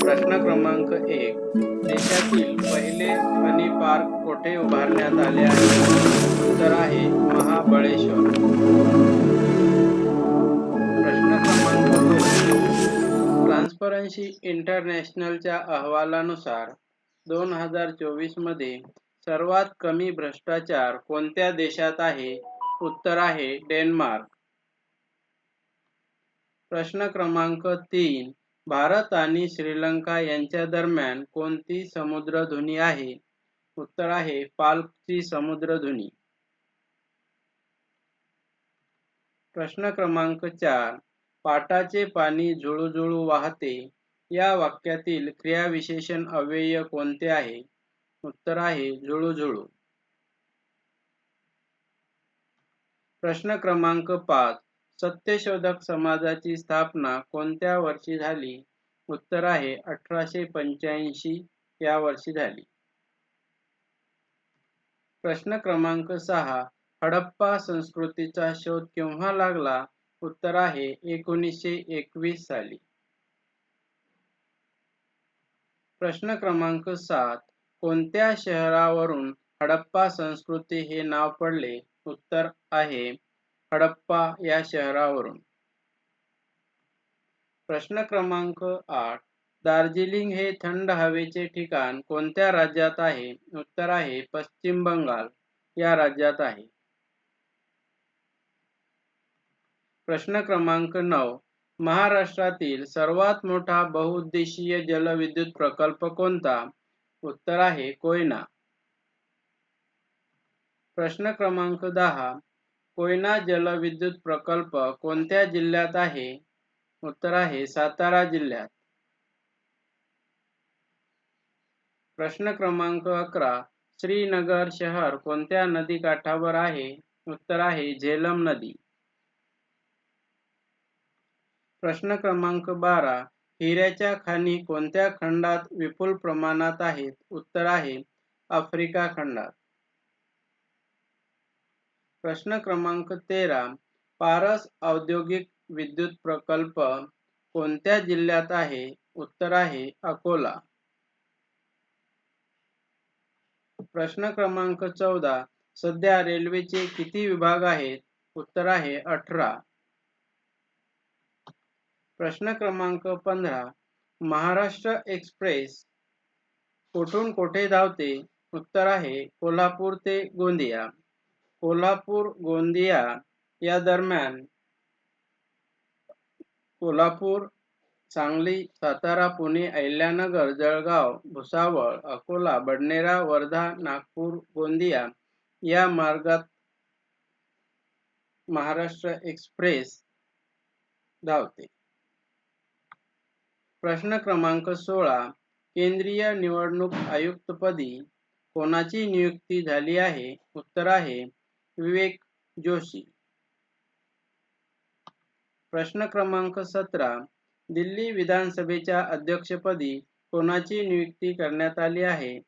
प्रश्न क्रमांक एक. देशातील पहिले फनी पार्क कोठे उभारण्यात आले आहे? उत्तर आहे महाबळेश्वर. प्रश्न क्रमांक दोन. ट्रान्सपरन्सी इंटरनॅशनलच्या अहवालानुसार दोन हजार चोवीसमध्ये सर्वात कमी भ्रष्टाचार कोणत्या देशात आहे? उत्तर आहे डेन्मार्क. प्रश्न क्रमांक तीन. भारत आणि श्रीलंका यांच्या दरम्यान कोणती समुद्रधुनी आहे? उत्तर आहे पाल्कची समुद्रधुनी. प्रश्न क्रमांक चार पाटाचे पाणी झुळूझुळू वाहते या वाक्यातील क्रियाविशेषण अव्यय कोणते आहे? उत्तर आहे झुळूझुळू. प्रश्न क्रमांक पाच सत्यशोधक समाजाची स्थापना कोणत्या वर्षी झाली? उत्तर आहे अठराशे पंच्याऐंशी या वर्षी झाली. प्रश्न क्रमांक सहा हडप्पा संस्कृतीचा शोध केव्हा लागला? उत्तर आहे एकोणीसशे एकवीस साली. प्रश्न क्रमांक सात कोणत्या शहरावरून हडप्पा संस्कृती हे नाव पडले? उत्तर आहे हडप्पा या शहरावरून. प्रश्न क्रमांक आठ. दार्जिलिंग हे थंड हवेचे ठिकाण कोणत्या राज्यात आहे? उत्तर आहे पश्चिम बंगाल या राज्यात आहे. प्रश्न क्रमांक नऊ. महाराष्ट्रातील सर्वात मोठा बहुउद्देशीय जलविद्युत प्रकल्प कोणता? उत्तर आहे कोयना. प्रश्न क्रमांक दहा. कोयना जलविद्युत प्रकल्प कोणत्या जिल्ह्यात आहे? उत्तर आहे सातारा जिल्ह्यात. प्रश्न क्रमांक अकरा श्रीनगर शहर कोणत्या नदी काठावर आहे? उत्तर आहे झेलम नदी. प्रश्न क्रमांक बारा हिऱ्याच्या खाणी कोणत्या खंडात विपुल प्रमाणात आहेत? उत्तर आहे आफ्रिका खंडात. प्रश्न क्रमांक तेरा पारस औद्योगिक विद्युत प्रकल्प कोणत्या जिल्ह्यात आहे? उत्तर आहे अकोला. प्रश्न क्रमांक चौदा सध्या रेल्वेचे किती विभाग आहेत? उत्तर आहे अठरा. प्रश्न क्रमांक पंधरा महाराष्ट्र एक्सप्रेस कुठून कोठे धावते? उत्तर आहे कोल्हापूर ते गोंदिया. कोल्हापूर गोंदिया या दरम्यान कोल्हापूर सांगली सातारा पुणे अहिल्यानगर जळगाव भुसावळ अकोला बडनेरा वर्धा नागपूर गोंदिया या मार्गात महाराष्ट्र एक्सप्रेस धावते. प्रश्न क्रमांक सोळा. केंद्रीय निवडणूक आयुक्तपदी कोणाची नियुक्ती झाली आहे? उत्तर आहे विवेक जोशी. प्रश्न क्रमांक सतरा. दिल्ली विधानसभेच्या अध्यक्षपदी कोणाची नियुक्ती करण्यात आली आहे?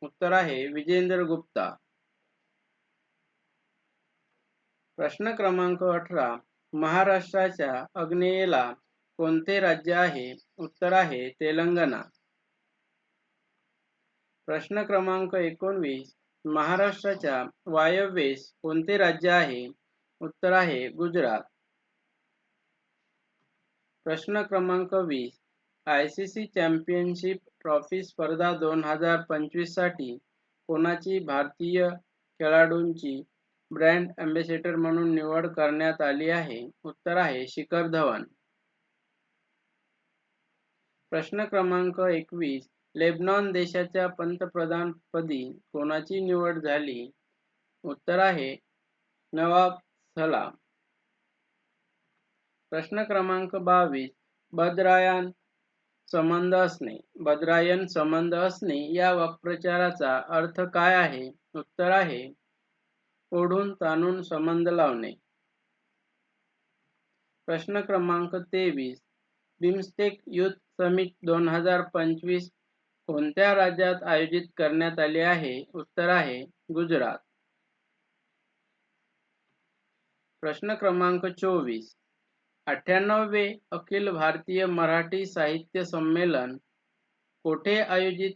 उत्तर आहे विजेंद्र गुप्ता. प्रश्न क्रमांक अठरा. महाराष्ट्राच्या अग्नेयेला कोणते राज्य आहे? उत्तर आहे तेलंगणा. प्रश्न क्रमांक एकोणवीस. महाराष्ट्राच्या वायव्येस कोणते राज्य आहे? उत्तर आहे गुजरात. प्रश्न क्रमांक वीस. I C C championship trophy स्पर्धा दोन हजार पंचवीससाठी कोणाची भारतीय खेळाडूंची ब्रँड अँबॅसेडर म्हणून निवड करण्यात आली आहे? उत्तर आहे शिखर धवन. प्रश्न क्रमांक एकवीस. लेबनॉन देशाच्या पंतप्रधान पदी कोणाची निवड झाली? उत्तर आहे नवाब सलाम. प्रश्न क्रमांक बावीस बद्रायन संबंध असणे. बद्रायन संबंध असणे या वाक्प्रचाराचा अर्थ काय आहे? उत्तर आहे ओढून ताणून संबंध लावणे. प्रश्न क्रमांक तेवीस बिमस्टेक युथ समिट दोन हजार पंचवीस कोणत्या राज्यात आयोजित आहे? उत्तर आहे गुजरात. प्रश्न क्रमांक चोवीस. अठ्ठ्याण्णवे अखिल भारतीय मराठी साहित्य संमेलन कोठे आयोजित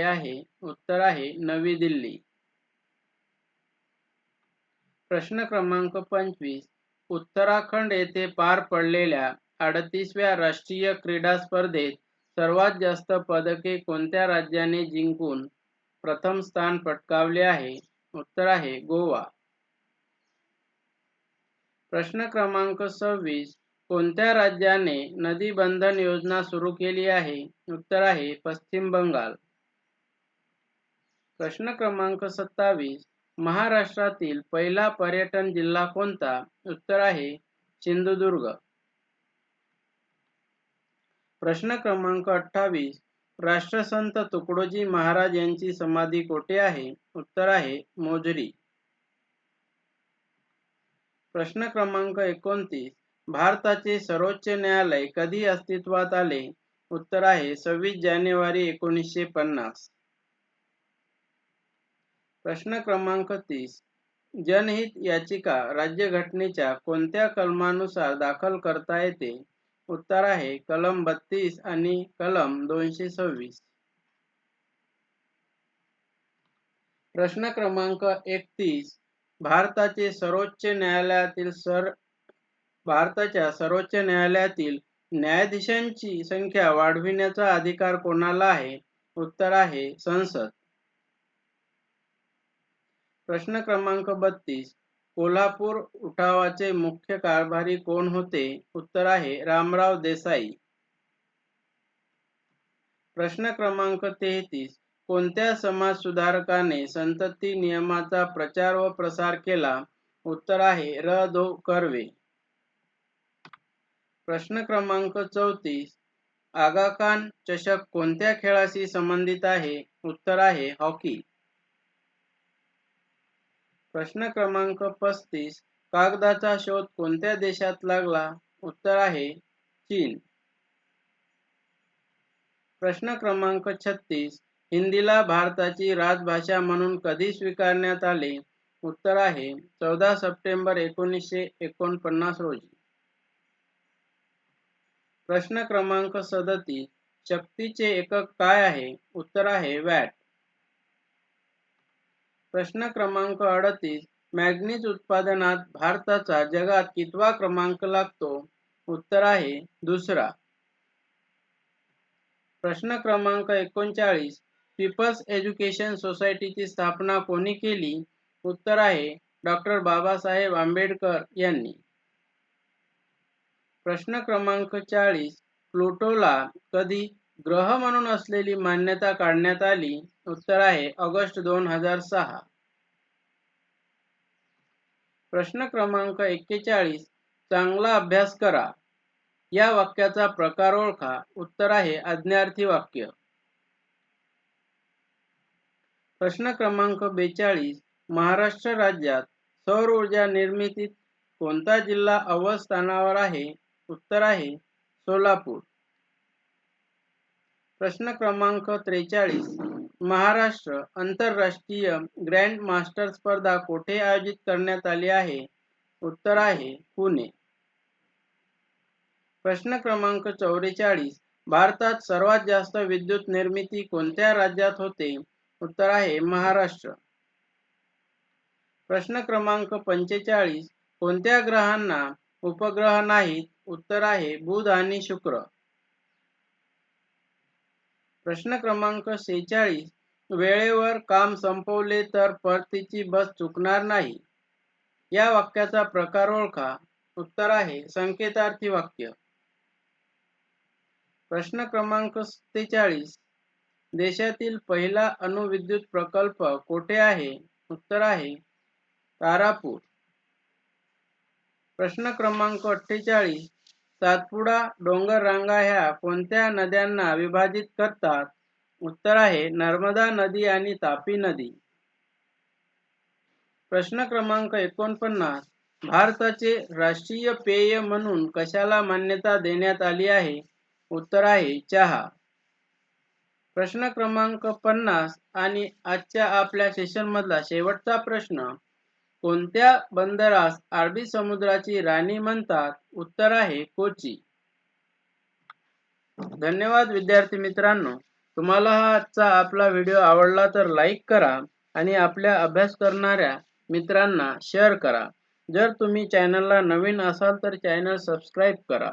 आहे? उत्तर आहे नवी दिल्ली. प्रश्न क्रमांक पंचवीस. उत्तराखंड येथे पार पडलेल्या अडतीसव्या राष्ट्रीय क्रीडा स्पर्धेत सर्वात जास्त पदके कोणत्या राज्याने जिंकून प्रथम स्थान पटकावले आहे? उत्तर आहे गोवा. प्रश्न क्रमांक सव्वीस. कोणत्या राज्याने नदी बंधन योजना सुरू केली आहे? उत्तर आहे पश्चिम बंगाल. प्रश्न क्रमांक सत्तावीस. महाराष्ट्रातील पहिला पर्यटन जिल्हा कोणता? उत्तर आहे सिंधुदुर्ग. प्रश्न क्रमांक अठ्ठावीस राष्ट्रसंत तुकडोजी महाराज यांची समाधी कोठे आहे? उत्तर आहे मोजरी. प्रश्न क्रमांक एकोणतीस भारताचे सर्वोच्च न्यायालय कधी अस्तित्वात आले? उत्तर आहे सव्वीस जानेवारी एकोणीसशे पन्नास. प्रश्न क्रमांक तीस जनहित याचिका राज्यघटनेच्या कोणत्या कलमानुसार दाखल करता येते? उत्तर आहे कलम बत्तीस आणि कलम दोनशे सव्वीस. प्रश्न क्रमांक एकतीस भारताचे सर्वोच्च न्यायालयातील सर भारताच्या सर्वोच्च न्यायालयातील न्यायाधीशांची संख्या वाढविण्याचा अधिकार कोणाला आहे? उत्तर आहे संसद. प्रश्न क्रमांक बत्तीस कोल्हापूर उठावाचे मुख्य कारभारी कोण होते? उत्तर आहे रामराव देसाई. प्रश्न क्रमांक तेहतीस. कोणत्या समाज सुधारकाने संतती नियमाचा प्रचार व प्रसार केला? उत्तर आहे र. धो कर्वे. प्रश्न क्रमांक चौतीस. आगा खान चषक कोणत्या खेळाशी संबंधित आहे? उत्तर आहे हॉकी. प्रश्न क्रमांक पस्तीस कागदाचा शोध कोणत्या देशात लागला? उत्तर आहे चीन. प्रश्न क्रमांक छत्तीस हिंदीला भारताची राजभाषा म्हणून कधी स्वीकारण्यात आले? उत्तर आहे चौदा सप्टेंबर एकोणीसशे एकोणपन्नास रोजी. प्रश्न क्रमांक सदतीस शक्तीचे एकक काय आहे? उत्तर आहे वॅट. प्रश्न क्रमांक अडतीस मॅग्नीज उत्पादनात भारताचा जगात कितवा क्रमांक लागतो? उत्तर आहे दुसरा. प्रश्न क्रमांक एकोणचाळीस पीपल्स एज्युकेशन सोसायटीची स्थापना कोणी केली? उत्तर आहे डॉक्टर बाबासाहेब आंबेडकर यांनी. प्रश्न क्रमांक चाळीस प्लुटोला कधी ग्रह म्हणून असलेली मान्यता काढण्यात आली उत्तर आहे ऑगस्ट दोन हजार सहा. प्रश्न क्रमांक एक्केचाळीस चांगला अभ्यास करा. या वाक्याचा प्रकार ओळखा. उत्तर आहे आज्ञार्थी वाक्य. प्रश्न क्रमांक बेचाळीस महाराष्ट्र राज्यात सौर ऊर्जा निर्मितीत कोणता जिल्हा अव्वल स्थानावर आहे? उत्तर आहे सोलापूर. प्रश्न क्रमांक त्रेचाळीस. महाराष्ट्र आंतरराष्ट्रीय ग्रँड मास्टर स्पर्धा कोठे आयोजित करण्यात आली आहे? उत्तर आहे पुणे. प्रश्न क्रमांक चौवेचाळीस. भारतात सर्वात जास्त विद्युत निर्मिती कोणत्या राज्यात होते? उत्तर आहे महाराष्ट्र. प्रश्न क्रमांक पंचेचाळीस. कोणत्या ग्रहांना उपग्रह नाहीत? उत्तर आहे बुध आणि शुक्र. प्रश्न क्रमांक सेहेचाळीस. वेळेवर काम संपवले तर परतीची बस चुकणार नाही. या वाक्याचा प्रकार ओळखा. उत्तर आहे संकेतार्थी वाक्य. प्रश्न क्रमांक सत्तेचाळीस देशातील पहिला अणुविद्युत प्रकल्प कोठे आहे? उत्तर आहे तारापूर. प्रश्न क्रमांक अठ्ठेचाळीस. सातपुडा डोंगर रांगा ह्या कोणत्या नद्यांना विभाजित करतात? उत्तर आहे नर्मदा नदी आणि तापी नदी. प्रश्न क्रमांक एकोणपन्नास. भारताचे राष्ट्रीय पेय म्हणून कशाला मान्यता देण्यात आली आहे? उत्तर आहे चहा. प्रश्न क्रमांक पन्नास आणि आजच्या आपल्या सेशन मधला शेवटचा प्रश्न. कोणत्या बंदरास अरबी समुद्राची राणी म्हणतात? उत्तर आहे कोची. धन्यवाद विद्यार्थी मित्रांनो. तुम्हाला हा आजचा आपला व्हिडिओ आवडला तर लाईक करा आणि आपल्या अभ्यास करणाऱ्या मित्रांना शेअर करा. जर तुम्ही चॅनलला नवीन असाल तर चॅनल सबस्क्राईब करा.